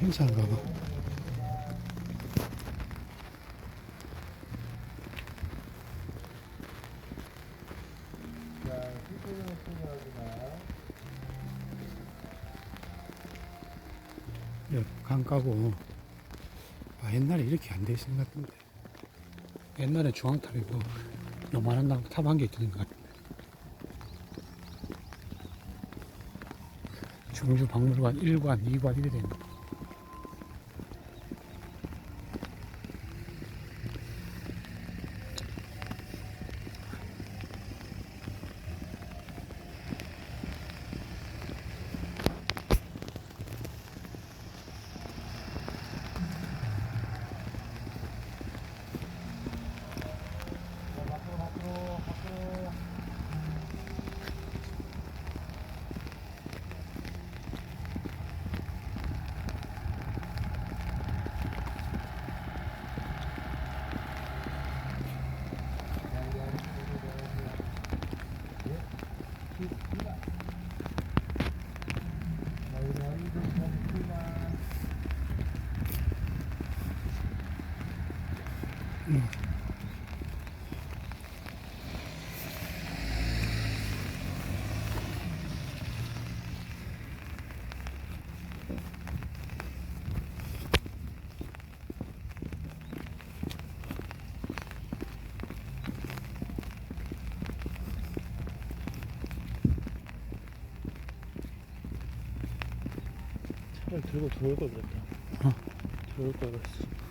행사인가 봐. 예, 강 까고 아, 옛날에 이렇게 안 돼 있을 것 같은데 옛날에 중앙탑이 뭐 요만한 탑한 개 있던 것 같은데 중주 박물관 1관, 2관 이렇게 돼 있는 거. 자, 밖으로, 밖으로, 밖으로. 자, 이제 아래쪽으로 내려가세요. 예, 습니다 자, 우리 어린이들 좀 출발. 차를 들고 들어올 걸 그랬다. 어? 들어올 걸 그랬어.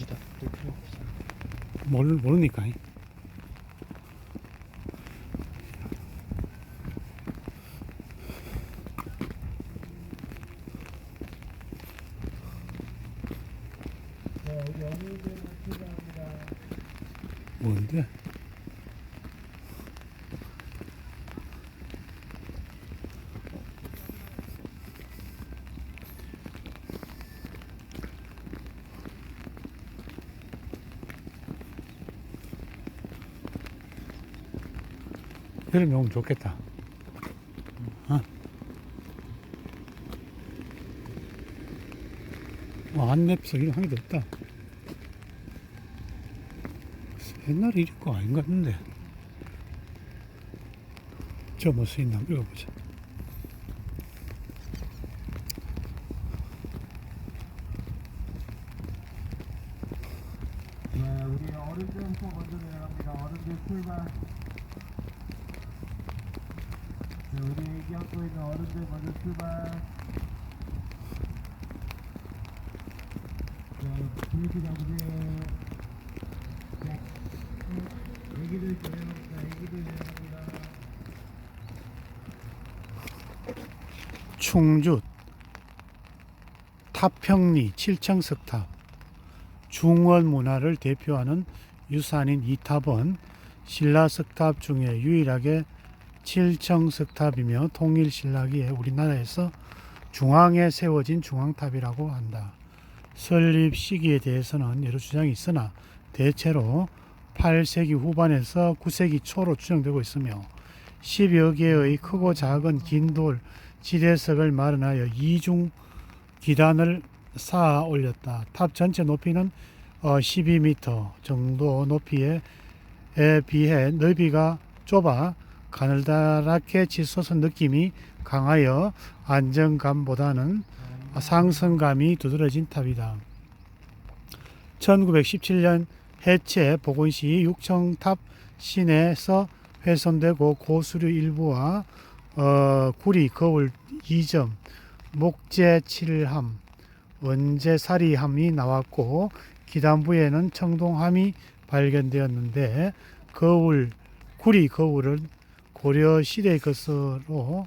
굳이 다 들을 필요 없어. 모르, 모르니까 출발합니다. 뭔데? 여름에 오면 좋겠다. 어? 뭐 안랩석 이런 한 개도 없다. 옛날에 이럴 거 아닌 것 같은데. 저 뭐 쓰있나 읽어보자. 네, 우리 어른들부터 먼저 내려갑니다. 어른들 출발. 네, 우리 애기 안고 있는 어른들 먼저 출발. 자, 브레이크 잡으세요. 자, 어, 애기들 내려갑니다. 애기들 내려갑니다. 충주 타평리 칠청석탑 중원 문화를 대표하는 유산인 이 탑은 신라석탑 중에 유일하게 칠청석탑이며 통일신라기에 우리나라에서 중앙에 세워진 중앙탑이라고 한다. 설립 시기에 대해서는 여러 주장이 있으나 대체로 8세기 후반에서 9세기 초로 추정되고 있으며 10여 개의 크고 작은 긴 돌 지대석을 마련하여 이중 기단을 쌓아 올렸다. 탑 전체 높이는 어, 12m 정도 높이에 에 비해 넓이가 좁아 가늘다랗게 치솟은 느낌이 강하여 안정감보다는 상승감이 두드러진 탑이다. 1917년 해체 복원시 육청탑 시내에서 훼손되고 고수류 일부와 어, 구리 거울 2점, 목재 7함, 원재 사리함이 나왔고 기단부에는 청동함이 발견되었는데 거울, 구리 거울은 고려 시대의 것으로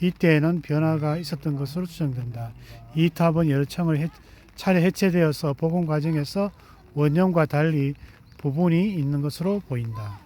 이때에는 변화가 있었던 것으로 추정된다. 이 탑은 여러 해- 차례 해체되어서 복원 과정에서 원형과 달리 부분이 있는 것으로 보인다.